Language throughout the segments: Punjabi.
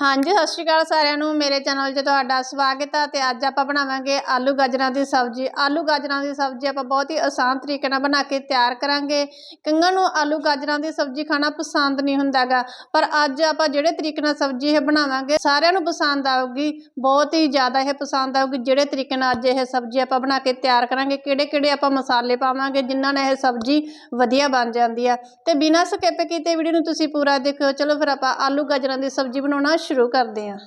ਹਾਂਜੀ, ਸਤਿ ਸ਼੍ਰੀ ਅਕਾਲ ਸਾਰਿਆਂ ਨੂੰ। ਮੇਰੇ ਚੈਨਲ 'ਚ ਤੁਹਾਡਾ ਸਵਾਗਤ ਹੈ ਤੇ ਅੱਜ ਆਪਾਂ ਬਣਾਵਾਂਗੇ ਆਲੂ ਗਾਜਰਾਂ ਦੀ ਸਬਜ਼ੀ। ਆਲੂ ਗਾਜਰਾਂ ਦੀ ਸਬਜ਼ੀ ਆਪਾਂ ਬਹੁਤ ਹੀ ਆਸਾਨ ਤਰੀਕੇ ਨਾਲ ਬਣਾ ਕੇ ਤਿਆਰ ਕਰਾਂਗੇ। ਕਈਆਂ ਨੂੰ ਆਲੂ ਗਾਜਰਾਂ ਦੀ ਸਬਜ਼ੀ ਖਾਣਾ ਪਸੰਦ ਨਹੀਂ ਹੁੰਦਾਗਾ, ਪਰ ਅੱਜ ਆਪਾਂ ਜਿਹੜੇ ਤਰੀਕੇ ਨਾਲ ਸਬਜ਼ੀ ਇਹ ਬਣਾਵਾਂਗੇ, ਸਾਰਿਆਂ ਨੂੰ ਪਸੰਦ ਆਊਗੀ। ਬਹੁਤ ਹੀ ਜ਼ਿਆਦਾ ਇਹ ਪਸੰਦ ਆਊਗੀ ਜਿਹੜੇ ਤਰੀਕੇ ਨਾਲ ਅੱਜ ਇਹ ਸਬਜ਼ੀ ਆਪਾਂ ਬਣਾ ਕੇ ਤਿਆਰ ਕਰਾਂਗੇ ਕਿਹੜੇ ਕਿਹੜੇ ਆਪਾਂ ਮਸਾਲੇ ਪਾਵਾਂਗੇ, ਜਿਨ੍ਹਾਂ ਨਾਲ ਇਹ ਸਬਜ਼ੀ ਵਧੀਆ ਬਣ ਜਾਂਦੀ ਆ। ਤੇ ਬਿਨਾਂ ਸਕਿਪ ਕੀਤੇ ਵੀਡੀਓ ਨੂੰ ਤੁਸੀਂ ਪੂਰਾ ਦੇਖਿਓ। ਚਲੋ ਫਿਰ ਆਪਾਂ ਆਲੂ ਗਾਜਰਾਂ ਦੀ ਸਬਜ਼ੀ ਬਣਾਉਣਾ ਸ਼ੁਰੂ ਕਰਦੇ ਹਾਂ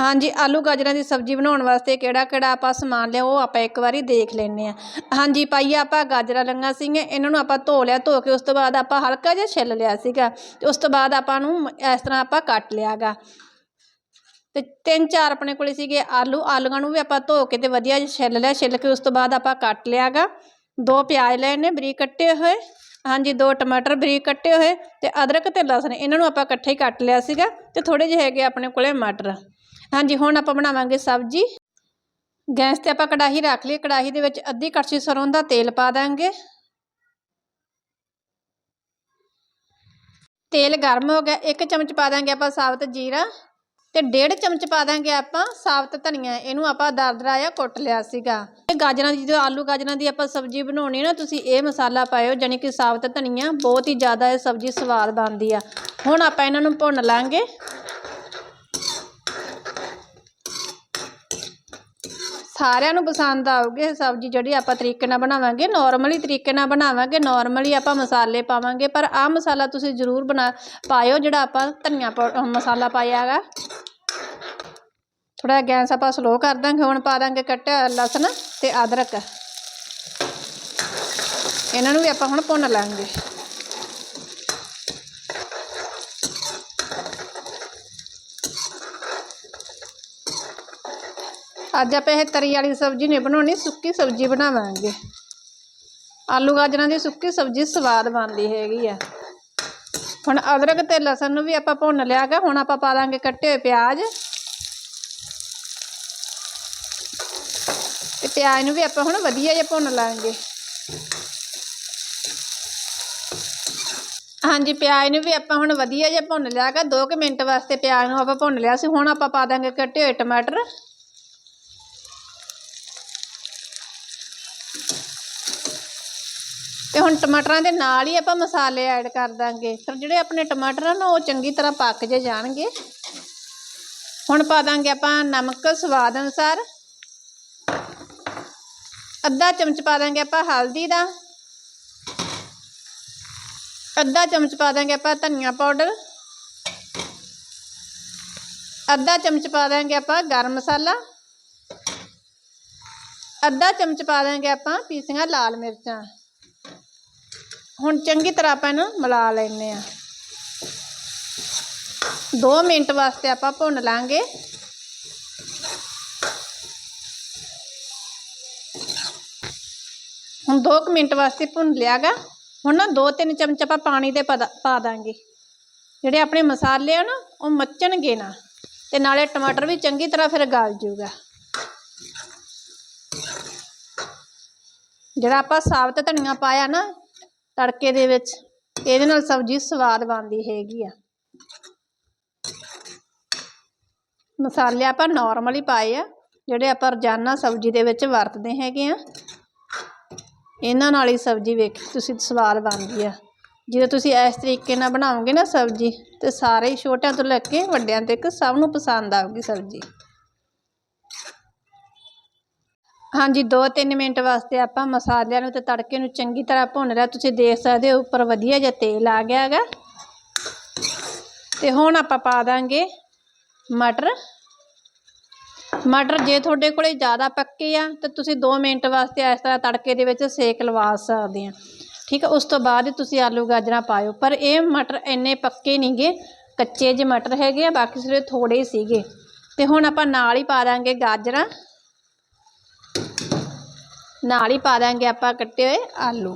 ਹਾਂਜੀ, ਆਲੂ ਗਾਜਰਾਂ ਦੀ ਸਬਜ਼ੀ ਬਣਾਉਣ ਵਾਸਤੇ ਕਿਹੜਾ ਕਿਹੜਾ ਆਪਾਂ ਸਮਾਨ ਲਿਆ ਉਹ ਆਪਾਂ ਇੱਕ ਵਾਰੀ ਦੇਖ ਲੈਂਦੇ ਆ। ਹਾਂਜੀ ਪਾਈਆ ਆਪਾਂ ਗਾਜਰਾਂ ਲੰਗਾ ਸੀਗੀਆਂ, ਇਹਨਾਂ ਨੂੰ ਆਪਾਂ ਧੋ ਲਿਆ, ਧੋ ਕੇ ਉਸ ਤੋਂ ਬਾਅਦ ਆਪਾਂ ਹਲਕਾ ਜਿਹਾ ਛਿੱਲ ਲਿਆ ਸੀਗਾ ਤੇ ਉਸ ਤੋਂ ਬਾਅਦ ਆਪਾਂ ਨੂੰ ਇਸ ਤਰ੍ਹਾਂ ਆਪਾਂ ਕੱਟ ਲਿਆਗਾ। ਤੇ ਤਿੰਨ ਚਾਰ ਆਪਣੇ ਕੋਲੇ ਸੀਗੇ ਆਲੂ, ਆਲੂਆਂ ਨੂੰ ਵੀ ਆਪਾਂ ਧੋ ਕੇ ਤੇ ਵਧੀਆ ਜਿਹਾ ਛਿੱਲ ਲਿਆ, ਛਿੱਲ ਕੇ ਉਸ ਤੋਂ ਬਾਅਦ ਆਪਾਂ ਕੱਟ ਲਿਆਗਾ। ਦੋ ਪਿਆਜ਼ ਲਏ ਨੇ, ਬਰੀਕ ਕੱਟੇ ਹੋਏ। ਹਾਂਜੀ, ਦੋ ਟਮਾਟਰ ਬਰੀਕ ਕੱਟੇ ਹੋਏ ਤੇ ਅਦਰਕ ਤੇ ਲਸਣ, ਇਹਨਾਂ ਨੂੰ ਆਪਾਂ ਇਕੱਠੇ ਹੀ ਕੱਟ ਲਿਆ ਸੀਗਾ ਤੇ ਥੋੜੇ ਜਿਹੇ ਹੈਗੇ ਆਪਣੇ ਕੋਲੇ ਮਟਰ। ਹਾਂਜੀ, ਹੁਣ ਆਪਾਂ ਬਣਾਵਾਂਗੇ ਸਬਜ਼ੀ। ਗੈਸ ਤੇ ਆਪਾਂ ਕੜਾਹੀ ਰੱਖ ਲਈ, ਕੜਾਹੀ ਦੇ ਵਿੱਚ ਅੱਧੀ ਕੜਛੀ ਸਰੋਂ ਦਾ ਤੇਲ ਪਾ ਦਾਂਗੇ। ਤੇਲ ਗਰਮ ਹੋ ਗਿਆ, ਇੱਕ ਚਮਚ ਪਾ ਦਾਂਗੇ ਆਪਾਂ ਸਾਬਤ ਜੀਰਾ। ਤੇ ਡੇਢ ਚਮਚ ਪਾ ਦਾਂਗੇ ਆਪਾਂ ਸਾਬਤ ਧਨੀਆ। ਇਹਨੂੰ ਆਪਾਂ ਦਰਦਰਾ ਜਾਂ ਕੁੱਟ ਲਿਆ ਸੀਗਾ। ਇਹ ਗਾਜਰਾਂ ਦੀ ਜਦੋਂ ਆਲੂ ਗਾਜਰਾਂ ਦੀ ਆਪਾਂ ਸਬਜ਼ੀ ਬਣਾਉਣੀ ਨਾ, ਤੁਸੀਂ ਇਹ ਮਸਾਲਾ ਪਾਇਓ ਜਾਨੀ ਕਿ ਸਾਬਤ ਧਨੀਆ ਬਹੁਤ ਹੀ ਜ਼ਿਆਦਾ ਇਹ ਸਬਜ਼ੀ ਸਵਾਦ ਬਣਦੀ ਆ। ਹੁਣ ਆਪਾਂ ਇਹਨਾਂ ਨੂੰ ਭੁੰਨ ਲਾਂਗੇ। ਸਾਰਿਆਂ ਨੂੰ ਪਸੰਦ ਆਊਗੀ ਇਹ ਸਬਜ਼ੀ, ਜਿਹੜੀ ਆਪਾਂ ਤਰੀਕੇ ਨਾਲ ਬਣਾਵਾਂਗੇ। ਨਾਰਮਲੀ ਤਰੀਕੇ ਨਾਲ ਬਣਾਵਾਂਗੇ ਨਾਰਮਲੀ ਆਪਾਂ ਮਸਾਲੇ ਪਾਵਾਂਗੇ, ਪਰ ਆਹ ਮਸਾਲਾ ਤੁਸੀਂ ਜ਼ਰੂਰ ਬਣਾ, ਪਾਇਓ ਜਿਹੜਾ ਆਪਾਂ ਧਨੀਆ ਪਾਊ- ਮਸਾਲਾ ਪਾਇਆ ਹੈਗਾ। ਥੋੜਾ ਗੈਸ ਆਪਾਂ ਸਲੋ ਕਰ ਦਾਂਗੇ, ਹੁਣ ਪਾ ਦਾਂਗੇ ਕੱਟਿਆ ਹੋਇਆ ਲਸਣ ਤੇ ਅਦਰਕ। ਇਹਨਾਂ ਨੂੰ ਵੀ ਆਪਾਂ ਹੁਣ ਭੁੰਨ ਲਾਂਗੇ। ਅੱਜ ਆਪਾਂ ਇਹ ਤਰੀ ਵਾਲੀ ਸਬਜ਼ੀ ਨਹੀਂ ਬਣਾਉਣੀ, ਸੁੱਕੀ ਸਬਜ਼ੀ ਬਣਾਵਾਂਗੇ। ਆਲੂ ਗਾਜਰਾਂ ਦੀ ਸੁੱਕੀ ਸਬਜ਼ੀ ਸਵਾਦ ਬਣਦੀ ਹੈਗੀ ਆ। ਹੁਣ ਅਦਰਕ ਤੇ ਲਸਣ ਨੂੰ ਵੀ ਆਪਾਂ ਭੁੰਨ ਲਿਆਗਾ ਹੁਣ ਆਪਾਂ ਪਾ ਦਾਂਗੇ ਕੱਟੇ ਹੋਏ ਪਿਆਜ਼। ਪਿਆਜ਼ ਨੂੰ ਵੀ ਆਪਾਂ ਹੁਣ ਵਧੀਆ ਜਿਹਾ ਭੁੰਨ ਲਾਂਗੇ। ਹਾਂਜੀ, ਪਿਆਜ਼ ਨੂੰ ਵੀ ਆਪਾਂ ਹੁਣ ਵਧੀਆ ਜਿਹਾ ਭੁੰਨ ਲਿਆਗਾ 2 ਕੁ ਮਿੰਟ ਵਾਸਤੇ ਪਿਆਜ਼ ਨੂੰ ਆਪਾਂ ਭੁੰਨ ਲਿਆ ਸੀ। ਹੁਣ ਆਪਾਂ ਪਾ ਦਾਂਗੇ ਕੱਟੇ ਹੋਏ ਟਮਾਟਰ। ਤੇ ਹੁਣ ਟਮਾਟਰਾਂ ਦੇ ਨਾਲ ਹੀ ਆਪਾਂ ਮਸਾਲੇ ਐਡ ਕਰ ਦਾਂਗੇ। ਫਿਰ ਜਿਹੜੇ ਆਪਣੇ ਟਮਾਟਰ ਆ ਨਾ, ਉਹ ਚੰਗੀ ਤਰ੍ਹਾਂ ਪੱਕ ਜੇ ਜਾਣਗੇ। ਹੁਣ ਪਾ ਦਾਂਗੇ ਆਪਾਂ ਨਮਕ ਸਵਾਦ ਅਨੁਸਾਰ। ਅੱਧਾ ਚਮਚ ਪਾ ਦਾਂਗੇ ਆਪਾਂ ਹਲਦੀ ਦਾ। ਅੱਧਾ ਚਮਚ ਪਾ ਦਾਂਗੇ ਆਪਾਂ ਧਨੀਆ ਪਾਊਡਰ। ਅੱਧਾ ਚਮਚ ਪਾ ਦਾਂਗੇ ਆਪਾਂ ਗਰਮ ਮਸਾਲਾ। ਅੱਧਾ ਚਮਚ ਪਾ ਦਾਂਗੇ ਆਪਾਂ ਪੀਸੀਆਂ ਲਾਲ ਮਿਰਚਾਂ। ਹੁਣ ਚੰਗੀ ਤਰ੍ਹਾਂ ਆਪਾਂ ਇਹਨੂੰ ਮਿਲਾ ਲੈਨੇ ਆ 2 ਮਿੰਟ ਵਾਸਤੇ ਆਪਾਂ ਭੁੰਨ ਲਾਂਗੇ। ਹੁਣ 2 ਮਿੰਟ ਵਾਸਤੇ ਭੁੰਨ ਲਿਆਗਾ। ਹੁਣ ਨਾ 2-3 ਚਮਚ ਆਪਾਂ ਪਾਣੀ ਦੇ ਪਾ ਦਾਂਗੇ। ਜਿਹੜੇ ਆਪਣੇ ਮਸਾਲੇ ਆ ਨਾ, ਉਹ ਮੱਚਣਗੇ ਨਾ। ਤੇ ਨਾਲੇ ਟਮਾਟਰ ਵੀ ਚੰਗੀ ਤਰ੍ਹਾਂ ਫਿਰ ਗਲ ਜੂਗਾ। ਜਿਹੜਾ ਆਪਾਂ ਸਾਬਤ ਧਨੀਆ ਪਾਇਆ ਨਾ, ਤੜਕੇ ਦੇ ਵਿੱਚ, ਇਹਦੇ ਨਾਲ ਸਬਜ਼ੀ ਸਵਾਦ ਬਣਦੀ ਹੈਗੀ ਆ। ਮਸਾਲੇ ਆਪਾਂ ਨਾਰਮਲ ਹੀ ਪਾਏ ਆ, ਜਿਹੜੇ ਆਪਾਂ ਰੋਜ਼ਾਨਾ ਸਬਜ਼ੀ ਦੇ ਵਿੱਚ ਵਰਤਦੇ ਹੈਗੇ ਆ। ਇਹਨਾਂ ਨਾਲ ਹੀ ਸਬਜ਼ੀ ਵੇਖ, ਤੁਸੀਂ ਸਵਾਦ ਬਣਦੀ ਆ। ਜਦੋਂ ਤੁਸੀਂ ਇਸ ਤਰੀਕੇ ਨਾਲ ਬਣਾਓਗੇ ਨਾ ਸਬਜ਼ੀ, ਤੇ ਸਾਰੇ ਛੋਟਿਆਂ ਤੋਂ ਲੈ ਕੇ ਵੱਡਿਆਂ ਤੱਕ ਸਭ ਨੂੰ ਪਸੰਦ ਆਊਗੀ ਸਬਜ਼ੀ। ਹਾਂਜੀ 2-3 ਮਿੰਟ ਵਾਸਤੇ ਆਪਾਂ ਮਸਾਲਿਆਂ ਨੂੰ ਤੇ ਤੜਕੇ ਨੂੰ ਚੰਗੀ ਤਰ੍ਹਾਂ ਭੁੰਨ ਲਿਆ। ਤੁਸੀਂ ਦੇਖ ਸਕਦੇ ਹੋ, ਉੱਪਰ ਵਧੀਆ ਜਿਹਾ ਤੇਲ ਆ ਗਿਆ ਹੈਗਾ। ਤੇ ਹੁਣ ਆਪਾਂ ਪਾ ਦਾਂਗੇ ਮਟਰ। ਮਟਰ ਜੇ ਤੁਹਾਡੇ ਕੋਲੇ ਜ਼ਿਆਦਾ ਪੱਕੇ ਆ, ਤਾਂ ਤੁਸੀਂ 2 ਮਿੰਟ ਵਾਸਤੇ ਇਸ ਤਰ੍ਹਾਂ ਤੜਕੇ ਦੇ ਵਿੱਚ ਸੇਕ ਲਵਾ ਸਕਦੇ ਆ। ਠੀਕ ਆ, ਉਸ ਤੋਂ ਬਾਅਦ ਤੁਸੀਂ ਆਲੂ ਗਾਜਰਾਂ ਪਾਇਓ। ਪਰ ਇਹ ਮਟਰ ਇੰਨੇ ਪੱਕੇ ਨਹੀਂਗੇ, ਕੱਚੇ ਜਿਹੇ ਮਟਰ ਹੈਗੇ ਆ, ਬਾਕੀ ਸਾਰੇ ਥੋੜੇ ਹੀ ਸੀਗੇ। ਤੇ ਹੁਣ ਆਪਾਂ ਨਾਲ ਹੀ ਪਾ ਦਾਂਗੇ ਗਾਜਰਾਂ। ਨਾਲ ਹੀ ਪਾ ਦਾਂਗੇ ਆਪਾਂ ਕੱਟੇ ਹੋਏ ਆਲੂ।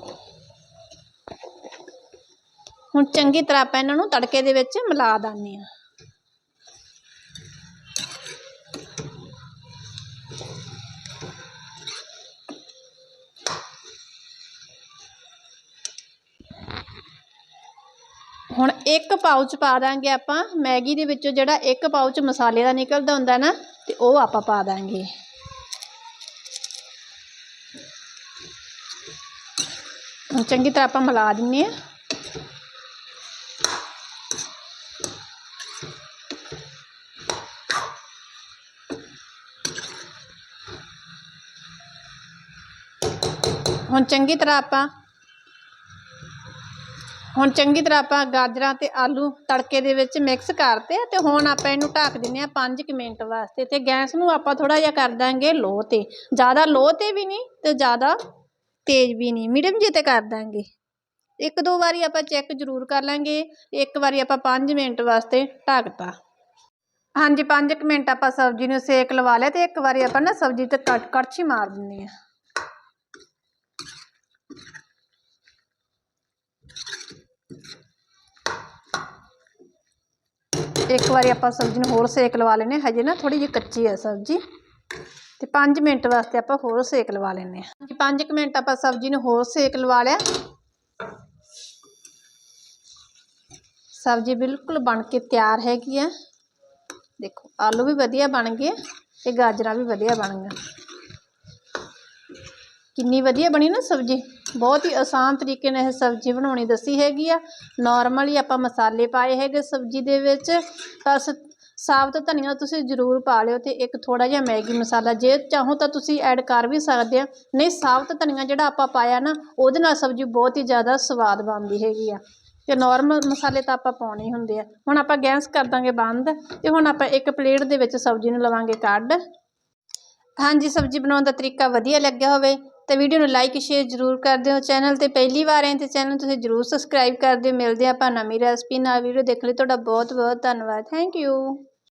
ਹੁਣ ਚੰਗੀ ਤਰ੍ਹਾਂ ਆਪਾਂ ਇਹਨਾਂ ਨੂੰ ਤੜਕੇ ਦੇ ਵਿੱਚ ਮਿਲਾ ਦਾਂਗੇ ਆ। ਹੁਣ ਇੱਕ ਪਾਊਚ ਪਾ ਦਾਂਗੇ ਆਪਾਂ। ਮੈਗੀ ਦੇ ਵਿੱਚੋਂ ਜਿਹੜਾ ਇੱਕ ਪਾਊਚ ਮਸਾਲੇ ਦਾ ਨਿਕਲਦਾ ਹੁੰਦਾ ਨਾ, ਤੇ ਉਹ ਆਪਾਂ ਪਾ ਦਾਂਗੇ। ਹੁਣ ਚੰਗੀ ਤਰ੍ਹਾਂ ਆਪਾਂ ਮਿਲਾ ਦਿੰਨੇ ਆ। ਹੁਣ ਚੰਗੀ ਤਰ੍ਹਾਂ ਆਪਾਂ ਹੁਣ ਚੰਗੀ ਤਰ੍ਹਾਂ ਆਪਾਂ ਗਾਜਰਾਂ ਤੇ ਆਲੂ ਤੜਕੇ ਦੇ ਵਿੱਚ ਮਿਕਸ ਕਰਤੇ ਤੇ ਹੁਣ ਆਪਾਂ ਇਹਨੂੰ ਢੱਕ ਦਿੰਨੇ ਆ 5 ਮਿੰਟ ਵਾਸਤੇ ਤੇ ਗੈਸ ਨੂੰ ਆਪਾਂ ਥੋੜਾ ਜਿਹਾ ਕਰ ਦਾਂਗੇ ਲੋ ਤੇ। ਜ਼ਿਆਦਾ ਲੋ ਤੇ ਵੀ ਨਹੀਂ ਤੇ ਜ਼ਿਆਦਾ ਤੇਜ਼ ਵੀ ਨਹੀਂ ਮੀਡੀਅਮ ਜੇ ਤੇ ਕਰ ਦਾਂਗੇ। ਇੱਕ ਦੋ ਵਾਰੀ ਆਪਾਂ ਚੈੱਕ ਜ਼ਰੂਰ ਕਰ ਲਾਂਗੇ, ਇੱਕ ਵਾਰੀ ਆਪਾਂ 5 ਮਿੰਟ ਵਾਸਤੇ ਢੱਕਤਾ। ਹਾਂਜੀ 5 ਮਿੰਟ ਆਪਾਂ ਸਬਜ਼ੀ ਨੂੰ ਸੇਕ ਲਵਾ ਲਿਆ ਤੇ ਇੱਕ ਵਾਰੀ ਆਪਾਂ ਨਾ ਸਬਜ਼ੀ ਤੇ ਕੜ- ਕੜਛੀ ਮਾਰ ਦਿੰਨੀ ਆ ਇੱਕ ਵਾਰੀ ਆਪਾਂ ਸਬਜ਼ੀ ਨੂੰ ਹੋਰ ਸੇਕ ਲਵਾ ਲੈਨੇ ਹਜੇ ਨਾ ਥੋੜੀ ਜਿਹੀ ਕੱਚੀ ਹੈ ਸਬਜ਼ੀ। ਤੇ 5 ਮਿੰਟ ਵਾਸਤੇ ਆਪਾਂ ਹੋਰ ਸੇਕ ਲਵਾ ਲੈਨੇ ਆ 5 ਮਿੰਟ ਆਪਾਂ ਸਬਜ਼ੀ ਨੂੰ ਹੋਰ ਸੇਕ ਲਵਾ ਲਿਆ। ਸਬਜ਼ੀ ਬਿਲਕੁਲ ਬਣ ਕੇ ਤਿਆਰ ਹੈਗੀ ਆ ਦੇਖੋ, ਆਲੂ ਵੀ ਵਧੀਆ ਬਣ ਗਏ ਤੇ ਗਾਜਰਾਂ ਵੀ ਵਧੀਆ ਬਣ ਗਈਆਂ। ਕਿੰਨੀ ਵਧੀਆ ਬਣੀ ਨਾ ਸਬਜ਼ੀ। ਬਹੁਤ ਹੀ ਆਸਾਨ ਤਰੀਕੇ ਨਾਲ ਇਹ ਸਬਜ਼ੀ ਬਣਾਉਣੀ ਦੱਸੀ ਹੈਗੀ ਆ। ਨਾਰਮਲੀ ਆਪਾਂ ਮਸਾਲੇ ਪਾਏ ਹੈਗੇ ਸਬਜ਼ੀ ਦੇ ਵਿੱਚ। ਬਸ ਸਾਬਤ ਧਨੀਆ ਤੁਸੀਂ ਜ਼ਰੂਰ ਪਾ ਲਿਓ ਤੇ ਇੱਕ ਥੋੜਾ ਜਿਹਾ ਮੈਗੀ ਮਸਾਲਾ। ਜੇ ਚਾਹੋ ਤਾਂ ਤੁਸੀਂ ਐਡ ਕਰ ਵੀ ਸਕਦੇ ਆ। ਨਹੀਂ, ਸਾਬਤ ਧਨੀਆ ਜਿਹੜਾ ਆਪਾਂ ਪਾਇਆ ਨਾ, ਉਹਦੇ ਨਾਲ ਸਬਜ਼ੀ ਬਹੁਤ ਹੀ ਜ਼ਿਆਦਾ ਸਵਾਦ ਬਣਦੀ ਹੈਗੀ ਆ। ਤੇ ਨਾਰਮਲ ਮਸਾਲੇ ਤਾਂ ਆਪਾਂ ਪਾਉਣੇ ਹੀ ਹੁੰਦੇ ਆ। ਹੁਣ ਆਪਾਂ ਗੈਸ ਕਰ ਦਾਂਗੇ ਬੰਦ ਤੇ ਹੁਣ ਆਪਾਂ ਇੱਕ ਪਲੇਟ ਦੇ ਵਿੱਚ ਸਬਜ਼ੀ ਨੂੰ ਲਵਾਂਗੇ ਕੱਢ। ਹਾਂਜੀ, ਸਬਜ਼ੀ ਬਣਾਉਣ ਦਾ ਤਰੀਕਾ ਵਧੀਆ ਲੱਗਿਆ ਹੋਵੇ। ਤੇ ਵੀਡੀਓ ਨੂੰ ਲਾਈਕ ਸ਼ੇਅਰ ਜ਼ਰੂਰ ਕਰ ਦਿਓ ਚੈਨਲ ਤੇ ਪਹਿਲੀ ਵਾਰ ਆਏ ਤੇ ਚੈਨਲ ਤੁਸੀਂ ਜ਼ਰੂਰ ਸਬਸਕ੍ਰਾਈਬ ਕਰ ਦਿਓ। ਮਿਲਦੇ ਹਾਂ ਆਪਾਂ ਨਵੀਂ ਰੈਸਪੀ ਨਾਲ। ਵੀਡੀਓ ਦੇਖਣ ਲਈ ਤੁਹਾਡਾ ਬਹੁਤ ਬਹੁਤ ਧੰਨਵਾਦ। Thank you